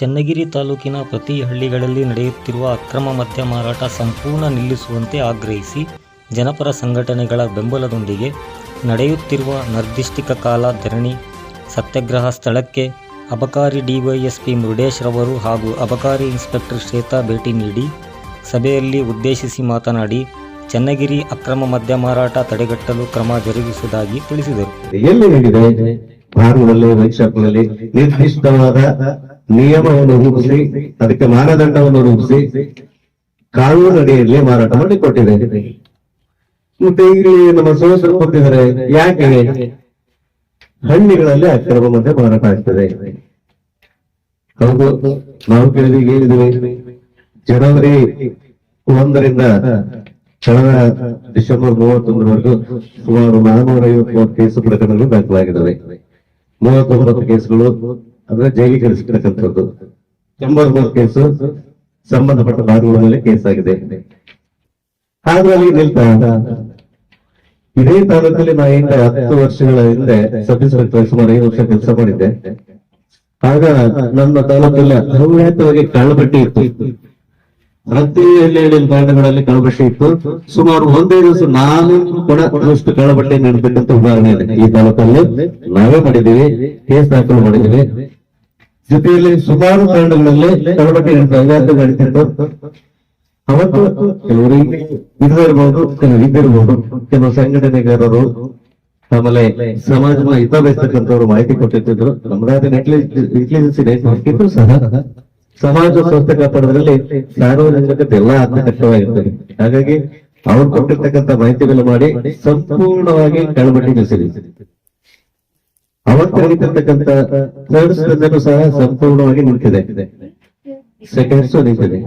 ಚನ್ನಗಿರಿ ತಾಲೂಕಿನ ಪ್ರತಿ ಹಳ್ಳಿಗಳಲ್ಲಿ ನಡೆಯುತ್ತಿರುವ ಅಕ್ರಮ ಮದ್ಯ ಮಾರಾಟ ಸಂಪೂರ್ಣ ನಿಲ್ಲಿಸುವಂತೆ ಆಗ್ರಹಿಸಿ ಜನಪರ ಸಂಘಟನೆಗಳ ಬೆಂಬಲದೊಂದಿಗೆ ನಡೆಯುತ್ತಿರುವ ನಿರ್ದಿಷ್ಟಿಕ ಕಾಲ ಧರಣಿ, ಸತ್ಯಾಗ್ರಹ ಸ್ಥಳಕ್ಕೆ ಅಬಕಾರಿ ಡಿವೈಎಸ್ಪಿ ಮುರುಡೇಶ್ ರವರು ಹಾಗೂ ಅಬಕಾರಿ ಇನ್ಸ್ಪೆಕ್ಟರ್ ಶ್ವೇತಾ ಭೇಟಿ ನೀಡಿ ಸಭೆಯಲ್ಲಿ ಉದ್ದೇಶಿಸಿ ಮಾತನಾಡಿ, ಚನ್ನಗಿರಿ ಅಕ್ರಮ ಮದ್ಯ ಮಾರಾಟ ತಡೆಗಟ್ಟಲು ಕ್ರಮ ಜರುಗಿಸುವುದಾಗಿ ತಿಳಿಸಿದರು. ನಿಯಮವನ್ನು ರೂಪಿಸಿ, ಅದಕ್ಕೆ ಮಾನದಂಡವನ್ನು ರೂಪಿಸಿ ಕಾನೂನು ಅಡಿಯಲ್ಲಿ ಮಾರಾಟ ಮಾಡಿ ಕೊಟ್ಟಿದೆ ಮತ್ತೆ ಇಲ್ಲಿ ನಮ್ಮ ಸೋದರರು ಕೊಟ್ಟಿದ್ದಾರೆ ಯಾಕೆ? ಹಳ್ಳಿಗಳಲ್ಲಿ ಅಕ್ರಮ ಮಧ್ಯೆ ಮಾರಾಟ ಆಗ್ತದೆ. ಹೌದು, ನಾವು ಕೇಳಿದ ಏನಿದೆ ಜನವರಿ ಒಂದರಿಂದ ಕಳೆದ ಡಿಸೆಂಬರ್ ಮೂವತ್ತೊಂದರವರೆಗೂ ಸುಮಾರು ನಾನೂರ ಐವತ್ಮೂರು ಕೇಸು ಪ್ರಕರಣಗಳು ದಾಖಲಾಗಿದ್ದಾವೆ. ಮೂವತ್ತೊಂಬತ್ತು ಕೇಸುಗಳು ಅಂದ್ರೆ ಜೈಲಿಗೆ ಕಳಿಸಿರ್ತಕ್ಕಂಥದ್ದು ಎಂಬತ್ಮೂರು ಕೇಸು ಸಂಬಂಧಪಟ್ಟ ಬಾರುಗಳಲ್ಲಿ ಕೇಸ್ ಆಗಿದೆ ಹಾಗೂ ಅಲ್ಲಿ ನಿಲ್ತಾ, ಇದೇ ತಾಲೂಕಲ್ಲಿ ನಾ ಹಿಂದೆ ಹತ್ತು ವರ್ಷಗಳ ಹಿಂದೆ ಸಬ್ ಇನ್ಸ್ಪೆಕ್ಟರ್ ಸುಮಾರು ಐದು ವರ್ಷ ಕೆಲಸ ಮಾಡಿದ್ದೆ. ಆಗ ನನ್ನ ತಾಲೂಕಲ್ಲಿ ಅವಿರತವಾಗಿ ಕಳ್ಳಪಟ್ಟಿ ಇತ್ತು. ಪ್ರತಿ ಹಳ್ಳಿಯಲ್ಲಿ ಕಾರಣಗಳಲ್ಲಿ ಕಳಬಟ್ಟೆ ಇತ್ತು. ಸುಮಾರು ಒಂದೇ ದಿವಸ ನಾನು ಕೂಡ ಅಷ್ಟು ಕಳಬಟ್ಟೆ ನಡೆದಕ್ಕಂತ ಉದಾಹರಣೆ ಇದೆ. ಈ ತಾಲೂಕಲ್ಲಿ ನಾವೇ ಮಾಡಿದೀವಿ ಕೇಸ್ ದಾಖಲು ಮಾಡಿದೀವಿ ಜೊತೆಯಲ್ಲಿ ಸುಮಾರು ತಾಂಡಗಳಲ್ಲಿ ಕಳಬಟ್ಟೆ ಸಂಘಾತ ನಡೀತಿತ್ತು ಅವತ್ತು ಕೆಲವರಿಗೆ ಇದಿರ್ಬೋದು ಕೆಲವರು ಇದ್ದಿರಬಹುದು ಕೆಲವು ಸಂಘಟನೆಗಾರರು ಆಮೇಲೆ ಸಮಾಜದ ಹಿತ ಬಯಸ್ತಕ್ಕಂಥವ್ರು ಮಾಹಿತಿ ಕೊಟ್ಟಿರ್ತಿದ್ರು ಇದೆ ಇದ್ರು ಸಹ. ಸಮಾಜ ಸ್ವಸ್ಥ ಕಾಪಾಡೋದ್ರಲ್ಲಿ ಸಾರ್ವಜನಿಕತೆ ಎಲ್ಲ ಆತ್ಮಕಷ್ಟವಾಗಿರ್ತದೆ ಹಾಗಾಗಿ ಅವ್ರು ಕೊಟ್ಟಿರ್ತಕ್ಕಂಥ ಮಾಹಿತಿಗಳು ಮಾಡಿ ಸಂಪೂರ್ಣವಾಗಿ ಕಳಬಟ್ಟಿ ನಿಲ್ಲಿಸಿದೆ ಅವತ್ತು ಥರ್ಡ್ ಥರ್ಡ್ ಸಹ ಸಂಪೂರ್ಣವಾಗಿ ನಿಂತಿದೆ. ಸೆಕೆಂಡ್ಸ್ ನಿಂತಿದೆ.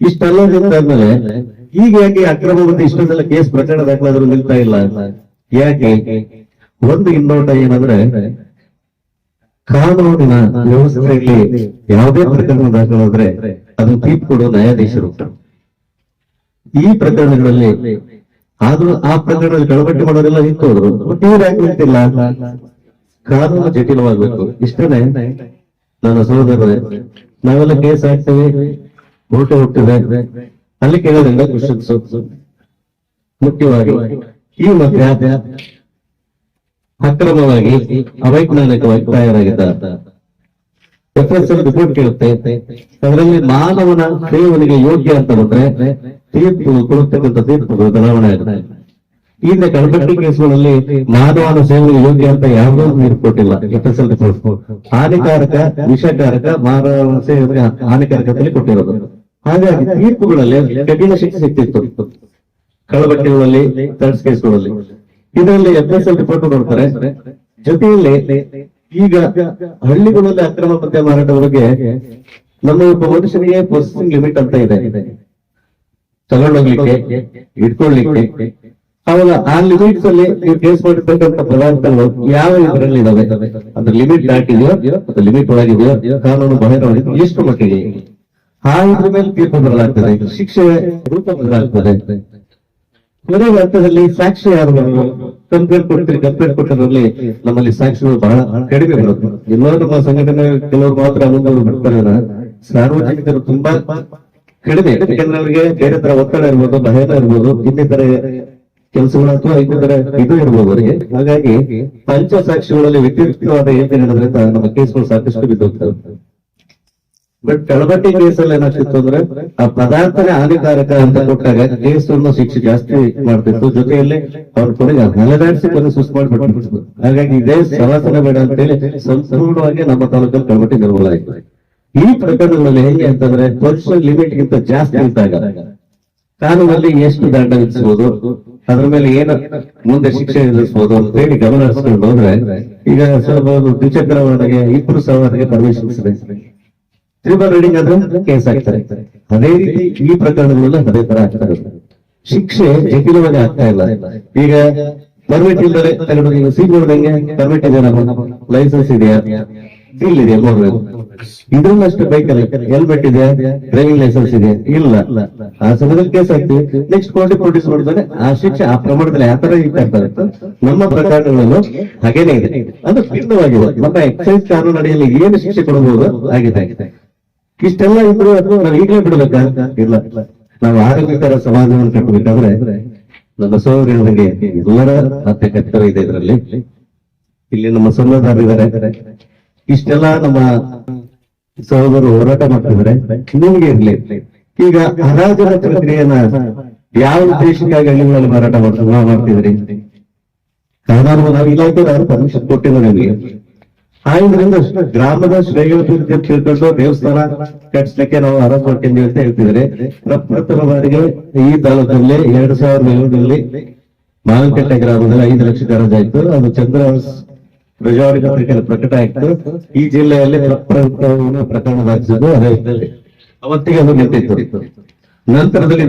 ಇಷ್ಟೆಲ್ಲ ನಿಂತಾದ್ಮೇಲೆ ಈಗ ಯಾಕೆ ಅಕ್ರಮ ಮತ್ತೆ ಇಷ್ಟೊಂದೆಲ್ಲ ಕೇಸ್ ಪ್ರಕರಣ ದಾಖಲಾದ್ರೂ ನಿಲ್ತಾ ಇಲ್ಲ? ಯಾಕೆ? ಒಂದು ಇನ್ನೋಟ ಏನಂದ್ರೆ, ಕಾನೂನಿನ ವ್ಯವಸ್ಥೆಯಲ್ಲಿ ಯಾವುದೇ ಪ್ರಕರಣ ದಾಖಲಾದ್ರೆ ಅದು ತೀರ್ಪು ಕೊಡುವ ನ್ಯಾಯಾಧೀಶರು. ಈ ಪ್ರಕರಣಗಳಲ್ಲಿ ಆದ್ರೂ ಆ ಪ್ರಕರಣದಲ್ಲಿ ಕಳಬಟ್ಟಿ ಮಾಡೋರೆಲ್ಲ ನಿಂತು ಅವರು ಇವ್ರು ಯಾಕೆ ನಿಂತಿಲ್ಲ. ಕಾನೂನು ಜಟಿಲವಾಗಬೇಕು. ಇಷ್ಟನೇ ನನ್ನ ಸಹೋದರರೇ, ನಾವೆಲ್ಲ ಕೇಸ್ ಹಾಕ್ತೇವೆ ಓಟು ಹುಟ್ಟಿದೆ. ಅಲ್ಲಿ ಕೇಳೋದ್ರಿಂದ ಕ್ವಶನ್ಸ್. ಮುಖ್ಯವಾಗಿ, ಈ ಮಧ್ಯ ಅಕ್ರಮವಾಗಿ, ಅವೈಜ್ಞಾನಿಕವಾಗಿ ತಯಾರಾಗಿದ್ದ ಎಫ್ಎಸ್ಎಲ್ ಎಸ್ ಎಲ್ ರಿಪೋರ್ಟ್ ಕೇಳುತ್ತೆ. ಅದರಲ್ಲಿ ಮಾನವನ ಸೇವನೆಗೆ ಯೋಗ್ಯ ಅಂತ ಬಂದ್ರೆ ತೀರ್ಪು ಕೊಡುತ್ತಕ್ಕಂಥ ತೀರ್ಪು ಬದಲಾವಣೆ ಆಗುತ್ತೆ. ಈಗ ಕಳಬಟ್ಟಿ ಕೇಸುಗಳಲ್ಲಿ ಮಾನವನ ಸೇವೆಗೆ ಯೋಗ್ಯ ಅಂತ ಯಾವುದೋ ನೀರು ಕೊಟ್ಟಿಲ್ಲ. ಎಫ್ ಎಸ್ ಎಲ್ ಹಾನಿಕಾರಕ, ವಿಷಕಾರಕ ಮಾನವ ಸೇವನೆಗೆ ಹಾನಿಕಾರಕದಲ್ಲಿ ಕೊಟ್ಟಿರೋದು. ಹಾಗಾಗಿ ತೀರ್ಪುಗಳಲ್ಲಿ ಕಠಿಣ ಶಿಕ್ಷೆ ಸಿಕ್ತಿತ್ತು. ಕಳಬಟ್ಟಿಗಳಲ್ಲಿ ತರ್ಸ್ ಕೇಸುಗಳಲ್ಲಿ. ಇದರಲ್ಲಿ ಎಫ್ ಎಸ್ ಎಲ್ ರಿಪೋರ್ಟ್ ನೋಡ್ತಾರೆ. ಜೊತೆಯಲ್ಲಿ ಈಗ ಹಳ್ಳಿಗಳಲ್ಲಿ ಅಕ್ರಮ ಪತ್ತೆ ಮಾರಾಟದ ಬಗ್ಗೆ ನಮ್ಮ ಒಬ್ಬ ಮನುಷ್ಯನಿಗೆ ಪ್ರೊಸೆಸಿಂಗ್ ಲಿಮಿಟ್ ಅಂತ ಇದೆ. ತಗೊಂಡೋಗ್ಲಿಕ್ಕೆ, ಇಟ್ಕೊಳ್ಳಿಕ್ಕೆ ಅವಾಗ ಆ ಲಿಮಿಟ್ಸ್ ಅಲ್ಲಿ ನೀವು ಕೇಸ್ ಮಾಡಿರ್ತಕ್ಕಂಥ ಪದಾರ್ಥಗಳು ಯಾವ ಇದರಲ್ಲಿ ಇದಾವೆ? ಅದ್ರ ಲಿಮಿಟ್ ದಾಟಿದೆಯೋ ಅಥವಾ ಲಿಮಿಟ್ ಒಳಗಿದೆಯೋ, ಕಾನೂನು ಬಾಹಿರವಾಗಿದೆಯೋ ಎಷ್ಟು ಮಟ್ಟಿಗೆ? ಆ ಇದ್ರ ಮೇಲೆ ತೀರ್ಪು ಬದಲಾಗ್ತದೆ ಶಿಕ್ಷೆ ರೂಪ ಬದಲಾಗ್ತದೆ ಕೊನೆಯ ಅರ್ಥದಲ್ಲಿ ಸಾಕ್ಷಿ ಯಾರು ಕಂಪ್ಲೇಂಟ್ ಕೊಡ್ತೀರಿ, ಕಂಪ್ಲೇಂಟ್ ಕೊಟ್ಟದ್ರಲ್ಲಿ ನಮ್ಮಲ್ಲಿ ಸಾಕ್ಷಿಗಳು ಬಹಳ ಕಡಿಮೆ ಬರುತ್ತೆ. ಎಲ್ಲೋ ನಮ್ಮ ಸಂಘಟನೆ ಕೆಲವರು ಮಾತ್ರ ಮುಂದೂರು ಬಿಡ್ತಾರೆ ಸಾರ್ವಜನಿಕರು ತುಂಬಾ ಕಡಿಮೆ. ಯಾಕಂದ್ರೆ ಅವರಿಗೆ ಬೇರೆ ತರ ಒತ್ತಡ ಇರ್ಬೋದು ಭಯ ಇರ್ಬೋದು, ಇನ್ನಿತರ ಕೆಲಸಗಳು ಅಥವಾ ಇನ್ನಿತರ ಇದು ಇರ್ಬೋದು. ಅವರಿಗೆ ಹಾಗಾಗಿ ಪಂಚ ಸಾಕ್ಷಿಗಳಲ್ಲಿ ವ್ಯತಿರಿಕ್ತವಾದ ಏಕೆ ನಡೆದ್ರಿಂದ ನಮ್ಮ ಕೇಸ್ಗಳು ಸಾಕಷ್ಟು ಬಿದ್ದೋಗ್ತವೆ. ಬಟ್ ಕಳಬಟ್ಟಿ ಕೇಸಲ್ಲಿ ಏನಾಗ್ತಿತ್ತು ಅಂದ್ರೆ ಆ ಪದಾರ್ಥನೇ ಹಾನಿಕಾರಕ ಅಂತ ಕೊಟ್ಟಾಗ ಕೇಸನ್ನು ಶಿಕ್ಷೆ ಜಾಸ್ತಿ ಮಾಡ್ತಿತ್ತು. ಜೊತೆಯಲ್ಲಿ ಅವ್ರ ಕೊನೆಗೆ ಅಲೆದಾಡಿಸಿ ಕೊನೆ ಸುಸ್ತು ಮಾಡ್ಬಿಟ್ಟು ಹಾಗಾಗಿ ಇದೇ ಸವಾಸನೆ ಬೇಡ ಅಂತೇಳಿ ಸಂಪೂರ್ಣವಾಗಿ ನಮ್ಮ ತಾಲೂಕಲ್ಲಿ ಕಳಬಟ್ಟಿ ನಿರ್ಮೂಲ ಆಯ್ತು. ಈ ಪ್ರಕರಣಗಳಲ್ಲಿ ಹೆಂಗೆ ಅಂತಂದ್ರೆ ಪರ್ಸನಲ್ ಲಿಮಿಟ್ ಗಿಂತ ಜಾಸ್ತಿ ಇದ್ದಾಗ ಕಾನೂನಲ್ಲಿ ಎಷ್ಟು ದಂಡ ವಿಧಿಸಬಹುದು? ಅದ್ರ ಮೇಲೆ ಏನ ಮುಂದೆ ಶಿಕ್ಷೆ ವಿಧಿಸಬಹುದು ಅಂತ ಹೇಳಿ ಗಮನ ಹರಿಸ್ಕೊಂಡು ಹೋದ್ರೆ, ಈಗ ದ್ವಿಚಕ್ರ ವಾಹನಗೆ ಇಬ್ಬರು ಸವಾರಿಗೆ ಪರ್ಮಿಷನ್ ತ್ರಿಬಲ್ ರೀಡಿಂಗ್ ಆದ್ರೆ ಕೇಸ್ ಆಗ್ತಾರೆ ಅದೇ ರೀತಿ ಈ ಪ್ರಕರಣಗಳೆಲ್ಲ ಅದೇ ತರ ಆಗ್ತಾ ಇರುತ್ತೆ ಶಿಕ್ಷೆ ಜಟಿಲವಾಗಿ ಆಗ್ತಾ ಇಲ್ಲ. ಈಗ ಪರ್ಮಿಟ್ ಇಲ್ಲದೆ ತಗೊಂಡು ಸೀಟ್ ನೋಡಿದಂಗೆ ಪರ್ಮಿಟ್ ಇದೆಯಾ? ಲೈಸೆನ್ಸ್ ಇದೆಯಾ? ಬಿಲ್ ಇದೆಯಾ ನೋಡ್ಬೇಕು ಇದ್ರಲ್ಲಷ್ಟು ಬೈಕಲ್ಲಿ ಹೆಲ್ಮೆಟ್ ಇದೆ ಡ್ರೈವಿಂಗ್ ಲೈಸೆನ್ಸ್ ಇದೆ. ಇಲ್ಲ. ಆ ಸಮಯದಲ್ಲಿ ಕೇಸ್ ಹಾಕ್ತಿವಿ ನೆಕ್ಸ್ಟ್ ಕೋರ್ಟ್ ಪ್ರೊಡ್ಯೂಸ್ ಮಾಡಿದ್ರೆ ಆ ಶಿಕ್ಷೆ, ಆ ಪ್ರಮಾಣದಲ್ಲಿ ಯಾವ ತರ ಇರ್ತಾ ಇರ್ತಾರೆ ನಮ್ಮ ಪ್ರಕರಣಗಳನ್ನು ಹಾಗೇನೆ ಇದೆ. ಅದು ಭಿನ್ನವಾಗಿದೆ. ನಮ್ಮ ಎಕ್ಸೈಸ್ ಕಾನೂನು ಅಡಿಯಲ್ಲಿ ಏನು ಶಿಕ್ಷೆ ಕೊಡಬಹುದು? ಆಗಿದೆ. ಇಷ್ಟೆಲ್ಲ ಇದ್ರು ಅದು ನಾವು ಈಗಲೇ ಬಿಡ್ಬೇಕಾ? ಇಲ್ಲ. ನಾವು ಆರೋಗ್ಯಕರ ಸಮಾಜವನ್ನು ಕಟ್ಟಬೇಕಾದ್ರೆ ನನ್ನ ಸೋದರ ಹೇಳಿದಂಗೆ ಎಲ್ಲರ ಹತ್ಯೆ ಕರ್ತವ್ಯ ಇದೆ ಇದರಲ್ಲಿ. ಇಲ್ಲಿ ನಮ್ಮ ಸನ್ನದಾರಿದ್ದಾರೆ ಇಷ್ಟೆಲ್ಲ ನಮ್ಮ ಸಹೋದರರು ಹೋರಾಟ ಮಾಡ್ತಿದ್ರೆ ನಿಮ್ಗೆ ಇರ್ಲಿ. ಈಗ ಹರಾಜಿನ ಪ್ರಕ್ರಿಯೆಯನ್ನ ಯಾವ ಉದ್ದೇಶಕ್ಕಾಗಿ ಹಳ್ಳಿಗಳಲ್ಲಿ ಮಾರಾಟ ಮಾಡ್ತಾ ಮಾಡ್ತಿದ್ರಿ ಕಾನೂನು ಇಲಾಖೆ ಪರ್ಮಿಷನ್ ಕೊಟ್ಟಿಲ್ಲ ನಿಮಗೆ. ಗ್ರಾಮದ ಶ್ರೇಯೋಭಿವೃದ್ಧಿ ತಿಳ್ಕೊಂಡು ದೇವಸ್ಥಾನ ಕಟ್ಸ್ಲಿಕ್ಕೆ ನಾವು ಆರಂಭ ಮಾಡ್ಕೊಂಡ್ವಿ ಅಂತ ಹೇಳ್ತಿದ್ರೆ ಪ್ರಪ್ರಥಮ ಬಾರಿಗೆ ಈ ತಾಲೂಕಲ್ಲಿ ಎರಡ್ ಸಾವಿರದ ಏಳರಲ್ಲಿ ಮಾವಿನಕಟ್ಟೆ ಗ್ರಾಮದಲ್ಲಿ ಐದು ಲಕ್ಷ ಆಯ್ತು. ಅದು ಚಂದ್ರ ಪ್ರಜಾವಾಣಿ ಪತ್ರಿಕೆಯಲ್ಲಿ ಪ್ರಕಟ ಆಯ್ತು ಈ ಜಿಲ್ಲೆಯಲ್ಲಿ ಪ್ರಕರಣ ದಾಖಲಿಸಿದ್ದು ಅದೇ. ಅವತ್ತಿಗೆ ಅದು ನಿಂತಿತ್ತು. ನಂತರದಲ್ಲಿ